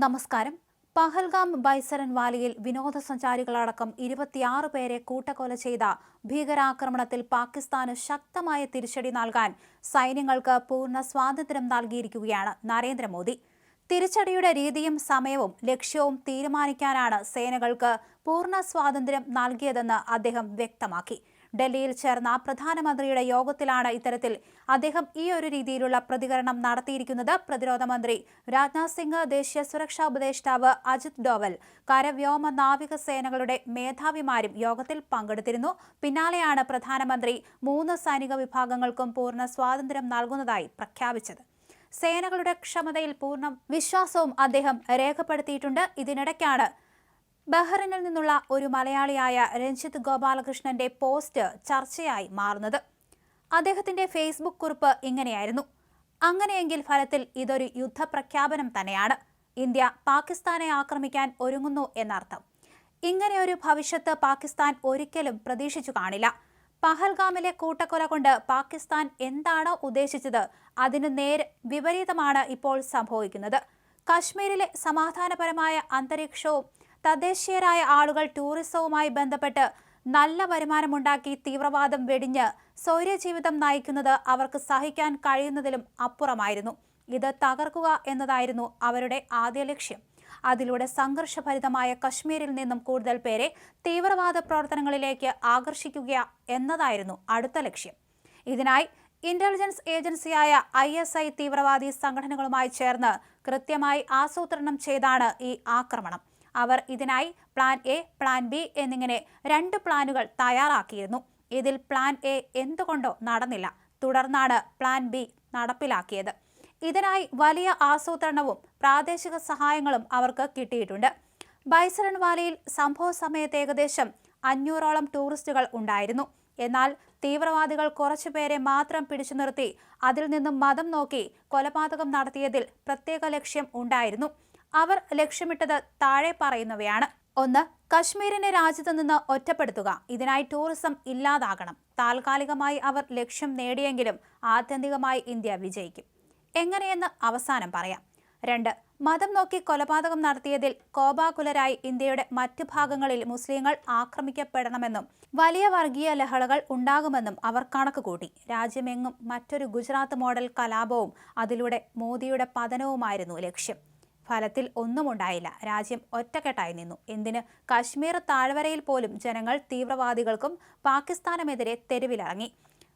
നമസ്കാരം. പഹൽഗാം ബൈസരൻ വാലിയിൽ വിനോദസഞ്ചാരികളടക്കം ഇരുപത്തിയാറ് പേരെ കൂട്ടക്കൊല ചെയ്ത ഭീകരാക്രമണത്തിൽ പാകിസ്ഥാന് ശക്തമായ തിരിച്ചടി നൽകാൻ സൈന്യങ്ങൾക്ക് പൂർണ സ്വാതന്ത്ര്യം നൽകിയിരിക്കുകയാണ് നരേന്ദ്രമോദി. തിരിച്ചടിയുടെ രീതിയും സമയവും ലക്ഷ്യവും തീരുമാനിക്കാനാണ് സേനകൾക്ക് പൂർണ സ്വാതന്ത്ര്യം നൽകിയതെന്ന് അദ്ദേഹം വ്യക്തമാക്കി. ഡൽഹിയിൽ ചേർന്ന പ്രധാനമന്ത്രിയുടെ യോഗത്തിലാണ് ഇത്തരത്തിൽ അദ്ദേഹം ഈ ഒരു രീതിയിലുള്ള പ്രതികരണം നടത്തിയിരിക്കുന്നത്. പ്രതിരോധ മന്ത്രി രാജ്നാഥ് സിംഗ് ദേശീയ സുരക്ഷാ ഉപദേഷ്ടാവ് അജിത് ഡോവൽ കരവ്യോമ നാവിക സേനകളുടെ മേധാവിമാരും യോഗത്തിൽ പങ്കെടുത്തിരുന്നു. പിന്നാലെയാണ് പ്രധാനമന്ത്രി മൂന്ന് സൈനിക വിഭാഗങ്ങൾക്കും പൂർണ സ്വാതന്ത്ര്യം നൽകുന്നതായി പ്രഖ്യാപിച്ചത്. സേനകളുടെ ക്ഷമതയിൽ പൂർണ വിശ്വാസവും അദ്ദേഹം രേഖപ്പെടുത്തിയിട്ടുണ്ട്. ഇതിനിടയ്ക്കാണ് ബഹ്റിനിൽ നിന്നുള്ള ഒരു മലയാളിയായ രഞ്ജിത്ത് ഗോപാലകൃഷ്ണന്റെ പോസ്റ്റ് ചർച്ചയായി മാറുന്നത്. അദ്ദേഹത്തിന്റെ ഫേസ്ബുക്ക് കുറിപ്പ് ഇങ്ങനെയായിരുന്നു. അങ്ങനെയെങ്കിൽ ഫലത്തിൽ ഇതൊരു യുദ്ധപ്രഖ്യാപനം തന്നെയാണ്. ഇന്ത്യ പാകിസ്ഥാനെ ആക്രമിക്കാൻ ഒരുങ്ങുന്നു എന്നർത്ഥം. ഇങ്ങനെയൊരു ഭവിഷ്യത്ത് പാകിസ്ഥാൻ ഒരിക്കലും പ്രതീക്ഷിച്ചു കാണില്ല. പഹൽഗാമിലെ കൂട്ടക്കൊല കൊണ്ട് പാകിസ്ഥാൻ എന്താണോ ഉദ്ദേശിച്ചത് അതിന് നേർ വിപരീതമാണ് ഇപ്പോൾ സംഭവിക്കുന്നത്. കശ്മീരിലെ സമാധാനപരമായ അന്തരീക്ഷവും തദ്ദേശീയരായ ആളുകൾ ടൂറിസവുമായി ബന്ധപ്പെട്ട് നല്ല വരുമാനമുണ്ടാക്കി തീവ്രവാദം വെടിഞ്ഞ് സൗര്യജീവിതം നയിക്കുന്നത് അവർക്ക് സഹിക്കാൻ കഴിയുന്നതിലും അപ്പുറമായിരുന്നു. ഇത് തകർക്കുക എന്നതായിരുന്നു അവരുടെ ആദ്യ ലക്ഷ്യം. അതിലൂടെ സംഘർഷഭരിതമായ കശ്മീരിൽ നിന്നും കൂടുതൽ പേരെ തീവ്രവാദ പ്രവർത്തനങ്ങളിലേക്ക് ആകർഷിക്കുക എന്നതായിരുന്നു അടുത്ത ലക്ഷ്യം. ഇതിനായി ഇന്റലിജൻസ് ഏജൻസിയായ ഐ എസ് ഐ തീവ്രവാദി സംഘടനകളുമായി ചേർന്ന് കൃത്യമായി ആസൂത്രണം ചെയ്താണ് ഈ ആക്രമണം. അവർ ഇതിനായി പ്ലാൻ എ പ്ലാൻ ബി എന്നിങ്ങനെ രണ്ട് പ്ലാനുകൾ തയ്യാറാക്കിയിരുന്നു. ഇതിൽ പ്ലാൻ എ എന്തുകൊണ്ടോ നടന്നില്ല. തുടർന്നാണ് പ്ലാൻ ബി നടപ്പിലാക്കിയത്. ഇതിനായി വലിയ ആസൂത്രണവും പ്രാദേശിക സഹായങ്ങളും അവർക്ക് കിട്ടിയിട്ടുണ്ട്. ബൈസരൺ വാലിയിൽ സംഭവ സമയത്ത് ഏകദേശം അഞ്ഞൂറോളം ടൂറിസ്റ്റുകൾ ഉണ്ടായിരുന്നു. എന്നാൽ തീവ്രവാദികൾ കുറച്ചുപേരെ മാത്രം പിടിച്ചു നിർത്തി അതിൽ നിന്നും മതം നോക്കി കൊലപാതകം നടത്തിയതിൽ പ്രത്യേക ലക്ഷ്യം ഉണ്ടായിരുന്നു. അവർ ലക്ഷ്യമിട്ടത് താഴെ പറയുന്നവയാണ്. ഒന്ന് കശ്മീരിനെ രാജ്യത്ത് നിന്ന് ഒറ്റപ്പെടുത്തുക. ഇതിനായി ടൂറിസം ഇല്ലാതാകണം. താൽക്കാലികമായി അവർ ലക്ഷ്യം നേടിയെങ്കിലും ആത്യന്തികമായി ഇന്ത്യ വിജയിക്കും. എങ്ങനെയെന്ന് അവസാനം പറയാം. രണ്ട് മതം നോക്കി കൊലപാതകം നടത്തിയതിൽ കോപാകുലരായി ഇന്ത്യയുടെ മറ്റു ഭാഗങ്ങളിൽ മുസ്ലിങ്ങൾ ആക്രമിക്കപ്പെടണമെന്നും വലിയ വർഗീയ ലഹളകൾ ഉണ്ടാകുമെന്നും അവർ കണക്ക് കൂട്ടി. രാജ്യമെങ്ങും മറ്റൊരു ഗുജറാത്ത് മോഡൽ കലാപവും അതിലൂടെ മോദിയുടെ പതനവുമായിരുന്നു ലക്ഷ്യം. ഫലത്തിൽ ഒന്നുമുണ്ടായില്ല രാജ്യം ഒറ്റക്കെട്ടായി നിന്നു. എന്തിന്? കശ്മീർ താഴ്വരയിൽ പോലും ജനങ്ങൾ തീവ്രവാദികൾക്കും പാകിസ്ഥാനുമെതിരെ തെരുവിലിറങ്ങി.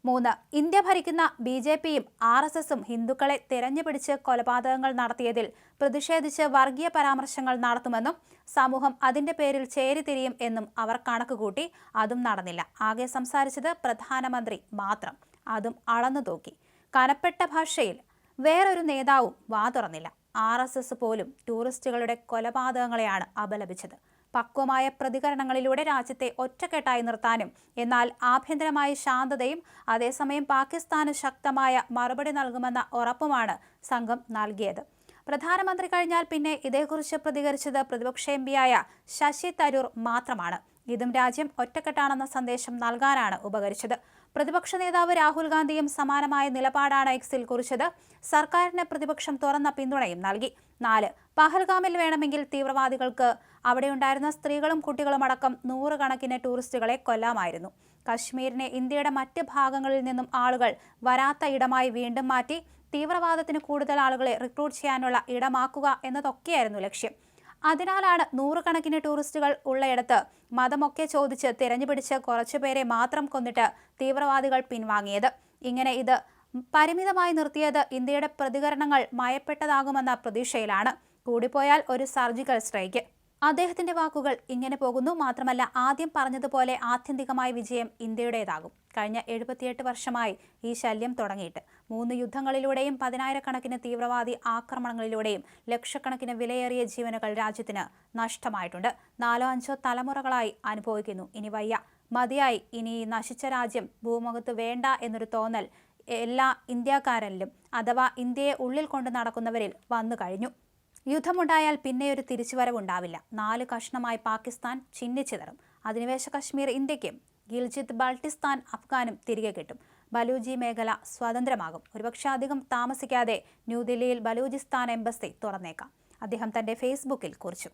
മൂന്ന് ഇന്ത്യ ഭരിക്കുന്ന ബി ജെ പിയും ആർ എസ് എസും ഹിന്ദുക്കളെ തെരഞ്ഞുപിടിച്ച് കൊലപാതകങ്ങൾ നടത്തിയതിൽ പ്രതിഷേധിച്ച് വർഗീയ പരാമർശങ്ങൾ നടത്തുമെന്നും സമൂഹം അതിന്റെ പേരിൽ ചേരിതിരിയും എന്നും അവർ കണക്കുകൂട്ടി അതും നടന്നില്ല. ആകെ സംസാരിച്ചത് പ്രധാനമന്ത്രി മാത്രം. അതും അളന്നു തൂക്കി. കനപ്പെട്ട ഭാഷയിൽ വേറൊരു നേതാവും വാ തുറന്നില്ല. ആർ എസ് എസ് പോലും ടൂറിസ്റ്റുകളുടെ കൊലപാതകങ്ങളെയാണ് അപലപിച്ചത്. പക്വമായ പ്രതികരണങ്ങളിലൂടെ രാജ്യത്തെ ഒറ്റക്കെട്ടായി നിർത്താനും എന്നാൽ ആഭ്യന്തരമായ ശാന്തതയും അതേസമയം പാകിസ്ഥാന് ശക്തമായ മറുപടി നൽകുമെന്ന ഉറപ്പുമാണ് സംഘം നൽകിയത്. പ്രധാനമന്ത്രി കഴിഞ്ഞാൽ പിന്നെ ഇതേക്കുറിച്ച് പ്രതികരിച്ചത് പ്രതിപക്ഷ എം പിയായ ശശി തരൂർ മാത്രമാണ്. ഇതും രാജ്യം ഒറ്റക്കെട്ടാണെന്ന സന്ദേശം നൽകാനാണ് ഉപകരിച്ചത്. പ്രതിപക്ഷ നേതാവ് രാഹുൽ ഗാന്ധിയും സമാനമായ നിലപാടാണ് എക്സിൽ കുറിച്ചത്. സർക്കാരിന് പ്രതിപക്ഷം തുറന്ന പിന്തുണയും നൽകി. നാല് പഹൽഗാമിൽ വേണമെങ്കിൽ തീവ്രവാദികൾക്ക് അവിടെയുണ്ടായിരുന്ന സ്ത്രീകളും കുട്ടികളും അടക്കം നൂറുകണക്കിന് ടൂറിസ്റ്റുകളെ കൊല്ലാമായിരുന്നു. കശ്മീരിനെ ഇന്ത്യയുടെ മറ്റ് ഭാഗങ്ങളിൽ നിന്നും ആളുകൾ വരാത്ത ഇടമായി വീണ്ടും മാറ്റി. തീവ്രവാദത്തിന് കൂടുതൽ ആളുകളെ റിക്രൂട്ട് ചെയ്യാനുള്ള ഇടമാക്കുക എന്നതൊക്കെയായിരുന്നു ലക്ഷ്യം. അതിനാലാണ് നൂറുകണക്കിന് ടൂറിസ്റ്റുകൾ ഉള്ളയിടത്ത്. മതമൊക്കെ ചോദിച്ച് തിരഞ്ഞുപിടിച്ച് കുറച്ചുപേരെ മാത്രം കൊന്നിട്ട് തീവ്രവാദികൾ പിൻവാങ്ങിയത്. ഇങ്ങനെ ഇത് പരിമിതമായി നിർത്തിയത് ഇന്ത്യയുടെ പ്രതികരണങ്ങൾ മയപ്പെട്ടതാകുമെന്ന പ്രതീക്ഷയിലാണ്. കൂടിപ്പോയാൽ ഒരു സർജിക്കൽ സ്ട്രൈക്ക്. അദ്ദേഹത്തിന്റെ വാക്കുകൾ ഇങ്ങനെ പോകുന്നു. മാത്രമല്ല ആദ്യം പറഞ്ഞതുപോലെ ആത്യന്തികമായ വിജയം ഇന്ത്യയുടേതാകും. കഴിഞ്ഞ എഴുപത്തിയെട്ട് വർഷമായി ഈ ശല്യം തുടങ്ങിയിട്ട്. മൂന്ന് യുദ്ധങ്ങളിലൂടെയും പതിനായിരക്കണക്കിന് തീവ്രവാദി ആക്രമണങ്ങളിലൂടെയും ലക്ഷക്കണക്കിന് വിലയേറിയ ജീവനുകൾ രാജ്യത്തിന് നഷ്ടമായിട്ടുണ്ട്. നാലോ അഞ്ചോ തലമുറകളായി അനുഭവിക്കുന്നു. ഇനി വയ്യ. മതിയായി. ഇനി നശിച്ച രാജ്യം ഭൂമുഖത്ത് വേണ്ട എന്നൊരു തോന്നൽ എല്ലാ ഇന്ത്യക്കാരനിലും അഥവാ ഇന്ത്യയെ ഉള്ളിൽ കൊണ്ട് നടക്കുന്നവരിൽ വന്നു കഴിഞ്ഞു. യുദ്ധമുണ്ടായാൽ പിന്നെ ഒരു തിരിച്ചുവരവുണ്ടാവില്ല. നാല് കഷ്ണമായി പാകിസ്ഥാൻ ചിന്നിച്ചിതറും അധിനിവേശ കശ്മീർ ഇന്ത്യക്കും ഗിൽജിത്ത് ബാൾട്ടിസ്ഥാൻ അഫ്ഗാനും തിരികെ കിട്ടും. ബലൂജി മേഖല സ്വതന്ത്രമാകും ഒരുപക്ഷെ അധികം താമസിക്കാതെ ന്യൂഡൽഹിയിൽ ബലൂചിസ്ഥാൻ എംബസി തുറന്നേക്കാം. അദ്ദേഹം തന്റെ ഫേസ്ബുക്കിൽ കുറിച്ചു.